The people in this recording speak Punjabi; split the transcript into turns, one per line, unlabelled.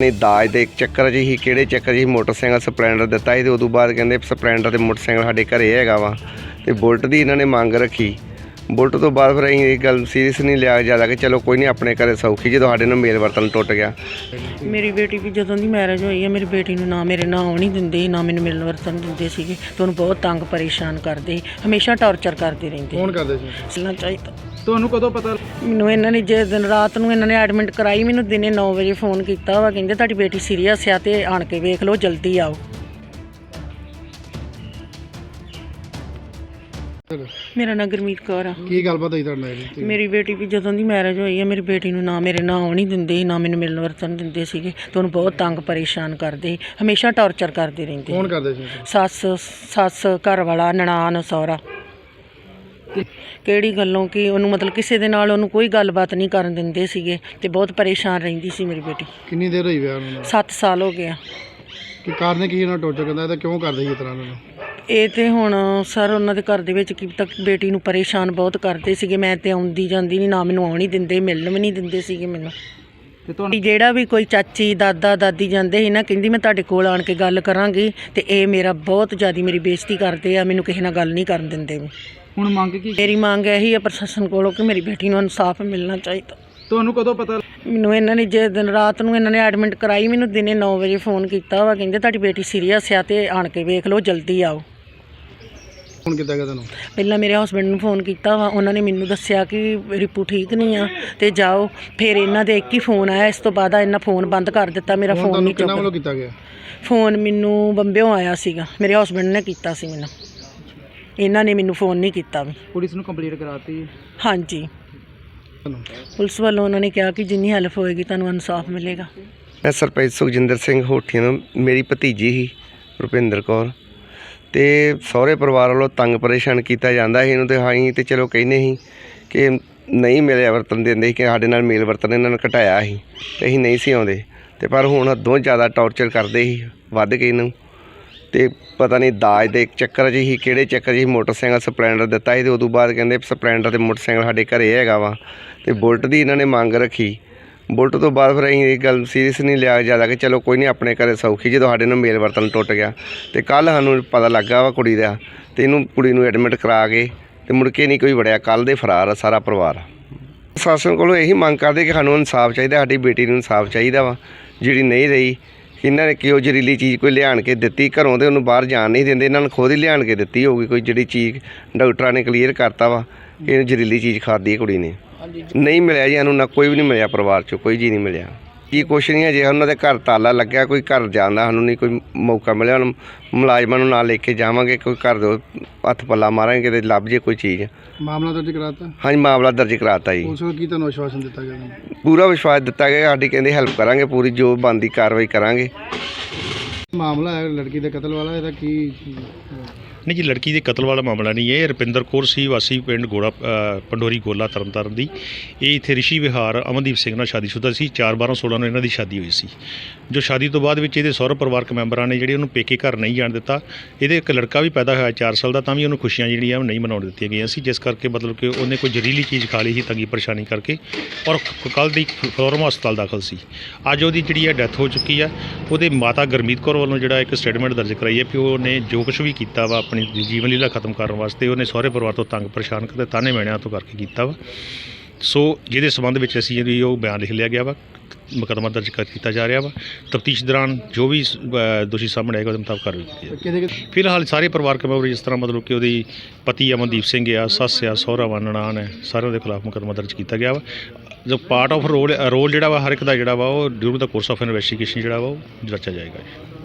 ਨੇ ਦਾਜ ਦੇ ਇੱਕ ਚੱਕਰ 'ਚ ਹੀ ਕਿਹੜੇ ਚੱਕਰ 'ਚ ਹੀ ਮੋਟਰਸਾਈਕਲ ਸਪਲੈਂਡਰ ਦਿੱਤਾ ਸੀ ਤੇ ਉਦੋਂ ਬਾਅਦ ਕਹਿੰਦੇ ਸਪਲੈਂਡਰ ਤੇ ਮੋਟਰਸਾਈਕਲ ਸਾਡੇ ਘਰੇ ਹੈਗਾ ਵਾ ਤੇ ਬੁਲਟ ਦੀ ਇਹਨਾਂ ਨੇ ਮੰਗ ਰੱਖੀ। ਬੁਲਟ ਤੋਂ ਬਾਅਦ ਫਿਰ ਅਸੀਂ ਇਹ ਗੱਲ ਸੀਰੀਅਸ ਨਹੀਂ ਲਿਆ ਜ਼ਿਆਦਾ ਕਿ ਚਲੋ ਕੋਈ ਨਹੀਂ ਆਪਣੇ ਘਰੇ ਸੌਖੀ ਜਦੋਂ ਸਾਡੇ ਨਾਲ ਮੇਲ ਵਰਤਨ ਟੁੱਟ ਗਿਆ।
ਮੇਰੀ ਬੇਟੀ ਵੀ ਜਦੋਂ ਦੀ ਮੈਰਿਜ ਹੋਈ ਹੈ ਮੇਰੀ ਬੇਟੀ ਨੂੰ ਨਾ ਮੇਰੇ ਨਾਂ ਆਉਣ ਦਿੰਦੇ ਨਾ ਮੈਨੂੰ ਮਿਲਣ ਵਰਤਨ ਦਿੰਦੇ ਸੀਗੇ। ਤੇ ਉਹਨੂੰ ਬਹੁਤ ਤੰਗ ਪਰੇਸ਼ਾਨ ਕਰਦੇ ਹਮੇਸ਼ਾ ਟੌਰਚਰ ਕਰਦੇ ਰਹਿੰਦੇ
ਕੌਣ ਕਰਦੇ ਸੀ?
ਚੱਲਣਾ ਚਾਹੀਦਾ।
ਤੁਹਾਨੂੰ ਕਦੋਂ ਪਤਾ
ਮੈਨੂੰ ਇਹਨਾਂ ਨੇ ਜੇ ਦਿਨ ਰਾਤ ਨੂੰ ਇਹਨਾਂ ਨੇ ਐਡਮਿਟ ਕਰਾਈ ਮੈਨੂੰ ਦਿਨੇ 9 ਵਜੇ ਫੋਨ ਕੀਤਾ ਵਾ ਕਹਿੰਦੇ ਤੁਹਾਡੀ ਬੇਟੀ ਸੀਰੀਅਸ ਆ ਤੇ ਆਣ ਕੇ ਵੇਖ ਲਓ ਜਲਦੀ ਆਓ। ਮੇਰਾ ਨਾਂ ਗੁਰਮੀਤ ਕੌਰ ਆ।
ਕੀ ਗੱਲਬਾਤ ਹੋਈ ਤੁਹਾਡੇ ਨਾਲ ਇਹਦੀ?
ਮੇਰੀ ਬੇਟੀ ਵੀ ਜਦੋਂ ਦੀ ਮੈਰਿਜ ਹੋਈ ਹੈ ਮੇਰੀ ਬੇਟੀ ਨੂੰ ਨਾ ਮੇਰੇ ਨਾਂ ਆਉਣ ਨਹੀਂ ਦਿੰਦੇ ਨਾ ਮੈਨੂੰ ਮਿਲਣ ਵਰਤਨ ਦਿੰਦੇ ਸੀਗੇ। ਤੇ ਉਹਨੂੰ ਬਹੁਤ ਤੰਗ ਪਰੇਸ਼ਾਨ ਕਰਦੇ ਹਮੇਸ਼ਾ ਟੌਰਚਰ ਕਰਦੇ ਰਹਿੰਦੇ
ਕੌਣ ਕਰਦੇ ਸੀ
ਸੱਸ ਸੱਸ ਘਰ ਵਾਲਾ ਨਨਾਣ ਸਹੁਰਾ। ਕਿਹੜੀ ਗੱਲੋਂ ਕਿ ਉਹਨੂੰ ਮਤਲਬ ਕਿਸੇ ਦੇ ਨਾਲ ਉਹਨੂੰ ਕੋਈ ਗੱਲਬਾਤ ਨਹੀਂ ਕਰਨ ਦਿੰਦੇ ਸੀਗੇ ਤੇ ਬਹੁਤ ਪਰੇਸ਼ਾਨ ਰਹਿੰਦੀ ਸੀ ਮੇਰੀ ਬੇਟੀ।
ਕਿੰਨੀ ਦੇਰ ਹੋਈ ਵਿਆਹ ਨੂੰ?
7 ਸਾਲ ਹੋ ਗਿਆ
ਕਿ ਕਾਰਨ ਕੀ ਇਹਨਾਂ ਟੋਰਚਰ ਕਰਦਾ ਇਹ ਤਾਂ ਕਿਉਂ ਕਰਦੇ ਸੀ ਇਸ ਤਰ੍ਹਾਂ ਇਹਨਾਂ ਨੂੰ?
ਇਹ ਤੇ ਹੁਣ ਸਰ ਉਹਨਾਂ ਦੇ ਘਰ ਦੇ ਵਿੱਚ ਕੀ ਤੱਕ ਬੇਟੀ ਨੂੰ ਪਰੇਸ਼ਾਨ ਬਹੁਤ ਕਰਦੇ ਸੀਗੇ। ਮੈਂ ਤੇ ਆਉਂਦੀ ਜਾਂਦੀ ਨਹੀਂ ਨਾ ਮੈਨੂੰ ਆਉਣ ਹੀ ਦਿੰਦੇ ਮਿਲਣ ਵੀ ਨਹੀਂ ਦਿੰਦੇ ਸੀਗੇ ਮੈਨੂੰ।
ਤੇ ਤੁਹਾਨੂੰ
ਜਿਹੜਾ ਵੀ ਕੋਈ ਚਾਚੀ ਦਾਦਾ ਦਾਦੀ ਜਾਂਦੇ ਸੀ ਨਾ ਕਹਿੰਦੀ ਮੈਂ ਤੁਹਾਡੇ ਕੋਲ ਆਣ ਕੇ ਗੱਲ ਕਰਾਂਗੀ ਤੇ ਇਹ ਮੇਰਾ ਬਹੁਤ ਜ਼ਿਆਦਾ ਮੇਰੀ ਬੇਇੱਜ਼ਤੀ ਕਰਦੇ ਆ ਮੈਨੂੰ ਕਿਸੇ ਨਾਲ ਗੱਲ ਨਹੀਂ ਕਰਨ ਦਿੰਦੇ ਵੀ।
ਹੁਣ ਮੰਗ ਕੀ
ਮੇਰੀ ਮੰਗ ਇਹੀ ਹੈ ਪ੍ਰਸ਼ਾਸਨ ਕੋਲੋਂ ਕਿ ਮੇਰੀ ਬੇਟੀ ਨੂੰ ਇਨਸਾਫ ਮਿਲਣਾ ਚਾਹੀਦਾ।
ਤੁਹਾਨੂੰ ਕਦੋਂ ਪਤਾ
ਮੈਨੂੰ ਇਹਨਾਂ ਨੇ ਜੇ ਦਿਨ ਰਾਤ ਨੂੰ ਇਹਨਾਂ ਨੇ ਐਡਮਿਟ ਕਰਾਈ ਮੈਨੂੰ ਦਿਨੇ 9 ਵਜੇ ਫੋਨ ਕੀਤਾ ਵਾ ਕਹਿੰਦੇ ਤੁਹਾਡੀ ਬੇਟੀ ਸੀਰੀਅਸ ਆ ਤੇ ਆਣ ਕੇ ਵੇਖ ਲਓ ਜਲਦੀ ਆਓ।
ਫੋਨ ਕੀਤਾ ਗਿਆ ਤੁਹਾਨੂੰ
ਪਹਿਲਾਂ ਮੇਰੇ ਹਸਬੰਡ ਨੂੰ ਫੋਨ ਕੀਤਾ ਵਾ ਉਹਨਾਂ ਨੇ ਮੈਨੂੰ ਦੱਸਿਆ ਕਿ ਰਿਪੂ ਠੀਕ ਨਹੀਂ ਆ ਤੇ ਜਾਓ। ਫਿਰ ਇਹਨਾਂ ਦੇ ਇੱਕ ਹੀ ਫੋਨ ਆਇਆ ਇਸ ਤੋਂ ਬਾਅਦ ਆ ਇਹਨਾਂ ਫੋਨ ਬੰਦ ਕਰ ਦਿੱਤਾ ਮੇਰਾ
ਫੋਨ
ਫੋਨ
ਤੁਹਾਨੂੰ
ਨਹੀਂ
ਕਿੰਨਾ ਵੱਲੋਂ
ਚੁੱਕਦਾ
ਕੀਤਾ ਗਿਆ?
ਫੋਨ ਮੈਨੂੰ ਬੰਬਿਓਂ ਆਇਆ ਸੀਗਾ ਮੇਰੇ ਹਸਬੰਡ ਨੇ ਕੀਤਾ ਸੀ ਮੈਨੂੰ। ਇਹਨਾਂ ਨੇ ਮੈਨੂੰ ਫੋਨ ਨਹੀਂ ਕੀਤਾ ਵੀ।
ਪੁਲਿਸ ਨੂੰ ਕੰਪਲੀਟ ਕਰਾਤੀ।
ਹਾਂਜੀ।
ਤੁਹਾਨੂੰ
ਪੁਲਿਸ ਵੱਲੋਂ ਉਹਨਾਂ ਨੇ ਕਿਹਾ ਕਿ ਜਿੰਨੀ ਹੈਲਪ ਹੋਏਗੀ ਤੁਹਾਨੂੰ ਇਨਸਾਫ ਮਿਲੇਗਾ।
ਮੈਂ ਸਰਪੰਚ ਸੁਖਜਿੰਦਰ ਸਿੰਘ ਹੋਠੀਆਂ ਨੂੰ ਮੇਰੀ ਭਤੀਜੀ ਸੀ ਰੁਪਿੰਦਰ ਕੌਰ। ਤੇ ਸਹੁਰੇ ਪਰਿਵਾਰ ਵੱਲੋਂ ਤੰਗ ਪਰੇਸ਼ਾਨ ਕੀਤਾ ਜਾਂਦਾ ਸੀ। ਇਹਨੂੰ ਤੇ ਹਾਂ ਤੇ ਚਲੋ ਕਹਿੰਦੇ ਸੀ ਕਿ ਨਹੀਂ ਮਿਲਿਆ ਵਰਤਨ ਦਿੰਦੇ ਸੀ ਕਿ ਸਾਡੇ ਨਾਲ ਮੇਲ ਵਰਤਨ ਇਹਨਾਂ ਨੇ ਘਟਾਇਆ ਸੀ ਤੇ ਅਸੀਂ ਨਹੀਂ ਸੀ ਆਉਂਦੇ। ਤੇ ਪਰ ਹੁਣ ਹੱਦੋਂ ਜ਼ਿਆਦਾ ਟੌਰਚਰ ਕਰਦੇ ਸੀ, ਵੱਧ ਕੇ ਇਹਨੂੰ। ਤੇ ਪਤਾ ਨਹੀਂ ਦਾਜ ਦੇ ਚੱਕਰ 'ਚ ਹੀ ਕਿਹੜੇ ਚੱਕਰ 'ਚ ਹੀ ਮੋਟਰਸਾਈਕਲ ਸਪਲੈਂਡਰ ਦਿੱਤਾ ਸੀ ਤੇ ਉਦੋਂ ਬਾਅਦ ਕਹਿੰਦੇ ਸਪਲੈਂਡਰ ਤੇ ਮੋਟਰਸਾਈਕਲ ਸਾਡੇ ਘਰੇ ਹੈਗਾ ਵਾ। ਤੇ ਬੁਲਟ ਦੀ ਇਹਨਾਂ ਨੇ ਮੰਗ ਰੱਖੀ ਬੁਲਟ ਤੋਂ ਬਾਅਦ ਫਿਰ ਅਸੀਂ ਇਹ ਗੱਲ ਸੀਰੀਅਸ ਨਹੀਂ ਲਿਆ ਜ਼ਿਆਦਾ ਕਿ ਚਲੋ ਕੋਈ ਨਹੀਂ, ਆਪਣੇ ਘਰੇ ਸੌਖੀ ਜਦੋਂ ਸਾਡੇ ਨਾਲ ਮੇਲ ਵਰਤਨ ਟੁੱਟ ਗਿਆ। ਤੇ ਕੱਲ ਸਾਨੂੰ ਪਤਾ ਲੱਗਾ ਵਾ ਕੁੜੀ ਦਾ ਤੇ ਇਹਨੂੰ ਕੁੜੀ ਨੂੰ ਐਡਮਿਟ ਕਰਾ ਕੇ ਤੇ ਮੁੜ ਕੇ ਨਹੀਂ ਕੋਈ ਵੜਿਆ। ਕੱਲ ਦੇ ਫਰਾਰ ਆ ਸਾਰਾ ਪਰਿਵਾਰ। ਪ੍ਰਸ਼ਾਸਨ ਕੋਲੋਂ ਇਹੀ ਮੰਗ ਕਰਦੇ ਕਿ ਸਾਨੂੰ ਇਨਸਾਫ ਚਾਹੀਦਾ, ਸਾਡੀ ਬੇਟੀ ਨੂੰ ਇਨਸਾਫ ਚਾਹੀਦਾ ਵਾ, ਜਿਹੜੀ ਨਹੀਂ ਰਹੀ। ਇਹਨਾਂ ਨੇ ਕਿਉਂ ਜ਼ਹਿਰੀਲੀ ਚੀਜ਼ ਕੋਈ ਲਿਆਣ ਕੇ ਦਿੱਤੀ, ਘਰੋਂ ਤੇ ਉਹਨੂੰ ਬਾਹਰ ਜਾਣ ਨਹੀਂ ਦਿੰਦੇ। ਇਹਨਾਂ ਨੂੰ ਖੁਦ ਹੀ ਲਿਆਣ ਕੇ ਦਿੱਤੀ ਹੋਊਗੀ, ਕੋਈ ਜਿਹੜੀ ਚੀਜ਼ ਡਾਕਟਰਾਂ ਨੇ ਕਲੀਅਰ ਕਰਤਾ ਵਾ ਕਿ ਇਹਨੂੰ ਜ਼ਹਿਰੀਲੀ ਚੀਜ਼ ਖਾਦੀ ਹੈ ਕੁੜੀ ਨੇ। ਨਹੀਂ ਮਿਲਿਆ ਜੀ ਸਾਨੂੰ ਨਾ ਕੋਈ ਵੀ ਨਹੀਂ ਮਿਲਿਆ ਪਰਿਵਾਰ ਚੋਂ ਕੋਈ ਜੀ ਨਹੀਂ ਮਿਲਿਆ। ਕੀ ਕੁਛ ਨਹੀਂ ਹੈ ਜੇ ਉਹਨਾਂ ਦੇ ਘਰ ਤਾਲਾ ਲੱਗਿਆ ਕੋਈ ਘਰ ਜਾਂਦਾ ਸਾਨੂੰ ਨਹੀਂ ਕੋਈ ਮੌਕਾ ਮਿਲਿਆ ਹੁਣ ਮੁਲਾਜ਼ਮਾਂ ਨੂੰ ਨਾਲ ਲੈ ਕੇ ਜਾਵਾਂਗੇ ਕੋਈ ਘਰ ਦੇ ਹੱਥ ਪੱਲਾ ਮਾਰਾਂਗੇ ਕਿਤੇ ਲੱਭ ਜੇ ਕੋਈ ਚੀਜ਼।
ਮਾਮਲਾ ਦਰਜ ਕਰਾਤਾ?
ਹਾਂਜੀ ਮਾਮਲਾ ਦਰਜ ਕਰਾਤਾ ਜੀ।
ਉਸ ਨੂੰ ਕੀ ਤੁਹਾਨੂੰ ਆਸ਼ਵਾਸਨ ਦਿੱਤਾ ਗਿਆ?
ਪੂਰਾ ਵਿਸ਼ਵਾਸ ਦਿੱਤਾ ਗਿਆ ਸਾਡੀ ਕਹਿੰਦੇ ਹੈਲਪ ਕਰਾਂਗੇ ਪੂਰੀ ਜੋ ਬਣਦੀ ਕਾਰਵਾਈ ਕਰਾਂਗੇ।
ਮਾਮਲਾ ਹੈ ਲੜਕੀ ਦੇ ਕਤਲ ਵਾਲਾ ਇਹਦਾ ਕੀ
ਨਹੀਂ ਜੀ, ਲੜਕੀ ਦੇ ਕਤਲ ਵਾਲਾ ਮਾਮਲਾ ਨਹੀਂ, ਇਹ ਰੁਪਿੰਦਰ ਕੌਰ ਸੀ, ਵਾਸੀ ਪਿੰਡ ਗੋੜਾ ਪੰਡੋਰੀ ਗੋਲਾ ਤਰਨਤਾਰਨ ਦੀ। ਇਹ ਇੱਥੇ ਰਿਸ਼ੀ ਵਿਹਾਰ ਅਮਨਦੀਪ ਸਿੰਘ ਨਾਲ ਸ਼ਾਦੀशुदा ਸੀ 4 12 16 ਨੂੰ ਇਹਨਾਂ ਦੀ ਸ਼ਾਦੀ ਹੋਈ ਸੀ। ਜੋ ਸ਼ਾਦੀ ਤੋਂ ਬਾਅਦ ਵਿੱਚ ਇਹਦੇ ਸਹੁਰੇ ਪਰਿਵਾਰਕ ਮੈਂਬਰਾਂ ਨੇ ਜਿਹੜੇ ਉਹਨੂੰ ਪੇਕੇ ਘਰ ਨਹੀਂ ਜਾਣ ਦਿੱਤਾ, ਇਹਦੇ ਇੱਕ ਲੜਕਾ ਵੀ ਪੈਦਾ ਹੋਇਆ 4 ਸਾਲ ਦਾ, ਤਾਂ ਵੀ ਉਹਨੂੰ ਖੁਸ਼ੀਆਂ ਜਿਹੜੀਆਂ ਉਹ ਨਹੀਂ ਮਨਾਉਣ ਦਿੱਤੀਆਂ ਗਈਆਂ ਸੀ, ਜਿਸ ਕਰਕੇ ਮਤਲਬ ਕਿ ਉਹਨੇ ਕੋਈ ਜ਼ਹਿਰੀਲੀ ਚੀਜ਼ ਖਾ ਲਈ ਸੀ, ਤੰਗੀ ਪਰੇਸ਼ਾਨੀ ਕਰਕੇ, ਔਰ ਕੱਲ ਦੀ ਫਲੋਰਮਾ ਹਸਪਤਾਲ ਦਾਖਲ ਸੀ। ਅੱਜ ਉਹਦੀ ਜਿਹੜੀ ਹੈ ਡੈਥ ਹੋ ਚੁੱਕੀ ਆ, ਉਹਦੇ ਮਾਤਾ ਗਰਮੀਤ ਕੌਰ ਵੱਲੋਂ ਜਿਹੜਾ ਇੱਕ ਸਟੇਟਮੈਂਟ ਦਰਜ ਕਰਾਈ ਹੈ ਕਿ ਉਹਨੇ ਜੋ ਕੁਝ ਵੀ ਕੀਤਾ ਵਾ, ਆਪਣੇ ਜੀਵਨ ਲੀਲਾ ਖਤਮ ਕਰਨ ਵਾਸਤੇ ਉਹਨੇ ਸਹੁਰੇ ਪਰਿਵਾਰ ਤੋਂ ਤੰਗ ਪਰੇਸ਼ਾਨ ਕਰਦੇ ਤਾਨੇ ਮਿਹਣਿਆਂ ਤੋਂ ਕਰਕੇ ਕੀਤਾ ਵਾ। ਸੋ ਜਿਹਦੇ ਸੰਬੰਧ ਵਿੱਚ ਅਸੀਂ ਜਿਹੜੀ ਉਹ ਬਿਆਨ ਲਿਖ ਲਿਆ ਗਿਆ ਵਾ ਮੁਕੱਦਮਾ ਦਰਜ ਕੀਤਾ ਜਾ ਰਿਹਾ ਵਾ। ਤਫਤੀਸ਼ ਦੌਰਾਨ ਜੋ ਵੀ ਦੋਸ਼ੀ ਸਾਹਮਣੇ ਆਏਗਾ ਉਹਦੇ ਮੁਤਾਬਕ ਕਾਰਵਾਈ ਕੀਤੀ ਜਾਏਗੀ। ਫਿਲਹਾਲ ਸਾਰੇ ਪਰਿਵਾਰਕ ਮੈਂਬਰ ਜਿਸ ਤਰ੍ਹਾਂ ਮਤਲਬ ਕਿ ਉਹਦੀ ਪਤੀ ਅਮਨਦੀਪ ਸਿੰਘ ਆ ਸੱਸ ਆ ਸਹੁਰਾ ਵਾ ਨਨਾਣ ਹੈ ਸਾਰਿਆਂ ਦੇ ਖਿਲਾਫ ਮੁਕੱਦਮਾ ਦਰਜ ਕੀਤਾ ਗਿਆ ਵਾ। ਜੋ ਪਾਰਟ ਆਫ ਰੋਲ ਰੋਲ ਜਿਹੜਾ ਵਾ ਹਰ ਇੱਕ ਦਾ ਜਿਹੜਾ ਵਾ ਉਹ during the course of investigation ਜਿਹੜਾ ਵਾ ਉਹ ਜਾਂਚਿਆ ਜਾਏਗਾ। ਜੀ